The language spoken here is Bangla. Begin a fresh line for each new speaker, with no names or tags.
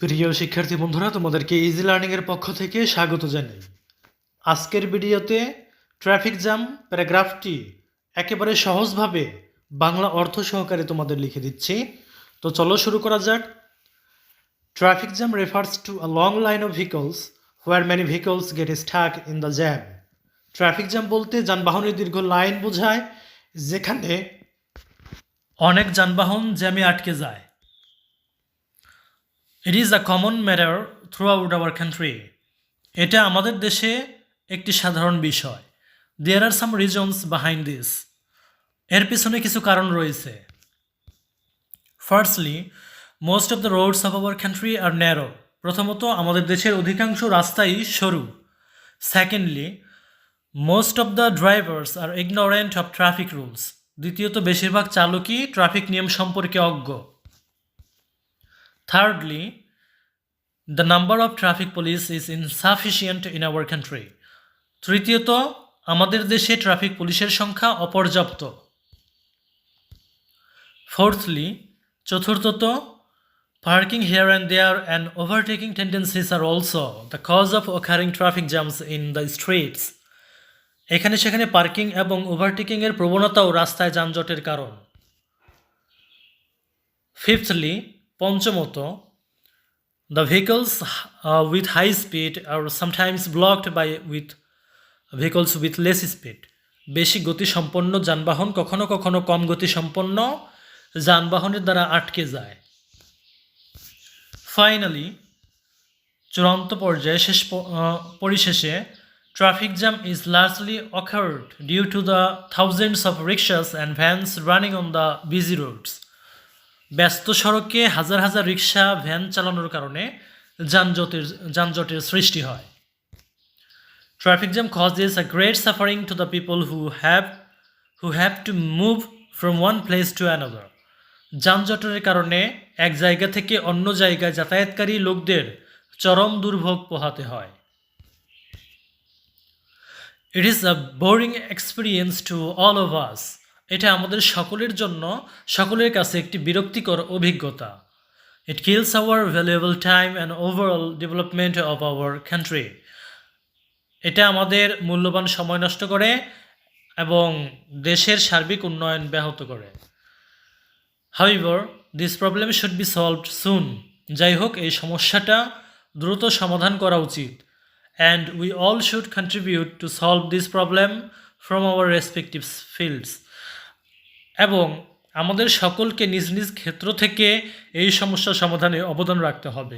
প্রিয় শিক্ষার্থী বন্ধুরা, তোমাদেরকে ইজি লার্নিংয়ের পক্ষ থেকে স্বাগত জানাই। আজকের ভিডিওতে ট্রাফিক জ্যাম প্যারাগ্রাফটি একেবারে সহজভাবে বাংলা অর্থ সহকারে তোমাদের লিখে দিচ্ছি। তো চলো শুরু করা যাক। Traffic jam refers to a long line of vehicles where many vehicles get stuck in the jam traffic jam বলতে যানবাহনের দীর্ঘ লাইন বোঝায়, যেখানে অনেক যানবাহন জ্যামে আটকে যায়। It is a common matter throughout our country এটা আমাদের দেশে একটি সাধারণ বিষয়। There are some reasons behind this এর পিছনে কিছু কারণ রয়েছে। Firstly most of the roads of our country are narrow প্রথমত আমাদের দেশের অধিকাংশ রাস্তাই সরু। Secondly most of the drivers are ignorant of traffic rules দ্বিতীয়ত বেশিরভাগ চালকই ট্রাফিক নিয়ম সম্পর্কে অজ্ঞ। Thirdly, the number of traffic police is insufficient in our country তৃতীয়ত, আমাদের দেশে ট্রাফিক পুলিশের সংখ্যা অপর্যাপ্ত। ফোর্থলি চতুর্থত parking here and there and overtaking tendencies are also the cause of occurring traffic jams in the streets এখানে সেখানে পার্কিং এবং ওভারটেকিংয়ের প্রবণতাও রাস্তায় যানজটের কারণ। Fifthly পঞ্চমত the vehicles with high speed are sometimes blocked by with vehicles with less speed বেশি গতিসম্পন্ন যানবাহন কখনো কখনো কম গতিসম্পন্ন যানবাহনের দ্বারা আটকে যায়। ফাইনালি চূড়ান্ত পর্যায়ে শেষ পরিশেষে traffic jam is largely occurred due to the thousands of rickshaws and vans running on the busy roads ব্যস্ত সড়কে হাজার হাজার রিক্সা, ভ্যান চালানোর কারণে যানজটের যানজটের সৃষ্টি হয়। Traffic jam causes a great suffering to the people who have who have to move from one place to another যানজটের কারণে এক জায়গা থেকে অন্য জায়গায় যাতায়াতকারী লোকদের চরম দুর্ভোগ পোহাতে হয়। It is a boring experience to all of us এটা আমাদের সকলের জন্য, সকলের কাছে একটি বিরক্তিকর অভিজ্ঞতা। It kills our valuable time and overall development of our country এটা আমাদের মূল্যবান সময় নষ্ট করে এবং দেশের সার্বিক উন্নয়ন ব্যাহত করে। However this problem should be solved soon যাই হোক, এই সমস্যাটা দ্রুত সমাধান করা উচিত। And we all should contribute to solve this problem from our respective fields এবং আমাদের সকলকে নিজ নিজ ক্ষেত্র থেকে এই সমস্যা সমাধানে অবদান রাখতে হবে।